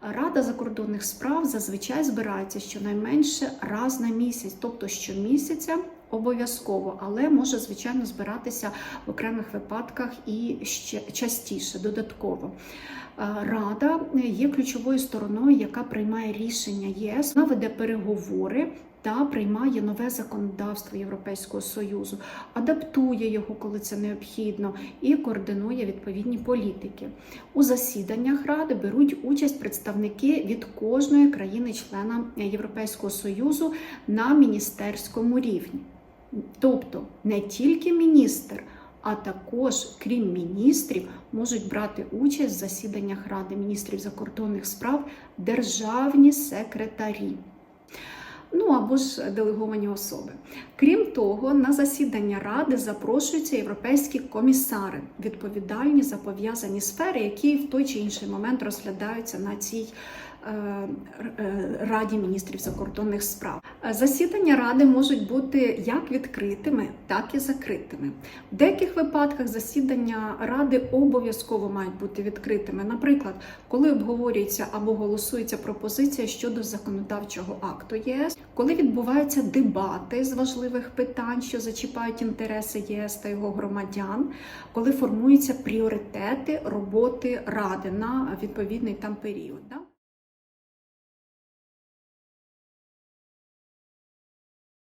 Рада закордонних справ зазвичай збирається щонайменше раз на місяць, тобто щомісяця обов'язково, але може, звичайно, збиратися в окремих випадках і ще частіше, додатково. Е, Рада є ключовою стороною, яка приймає рішення ЄС, вона веде переговори та приймає нове законодавство Європейського Союзу, адаптує його, коли це необхідно, і координує відповідні політики. У засіданнях Ради беруть участь представники від кожної країни-члена Європейського Союзу на міністерському рівні. Тобто не тільки міністр, а також, крім міністрів, можуть брати участь в засіданнях Ради міністрів закордонних справ державні секретарі. Ну або ж делеговані особи. Крім того, на засідання ради запрошуються європейські комісари, відповідальні за пов'язані сфери, які в той чи інший момент розглядаються на цій е, е, раді міністрів закордонних справ. Засідання ради можуть бути як відкритими, так і закритими. В деяких випадках засідання ради обов'язково мають бути відкритими. Наприклад, коли обговорюється або голосується пропозиція щодо законодавчого акту ЄС, коли відбуваються дебати з важливих питань, що зачіпають інтереси ЄС та його громадян, коли формуються пріоритети роботи ради на відповідний там період.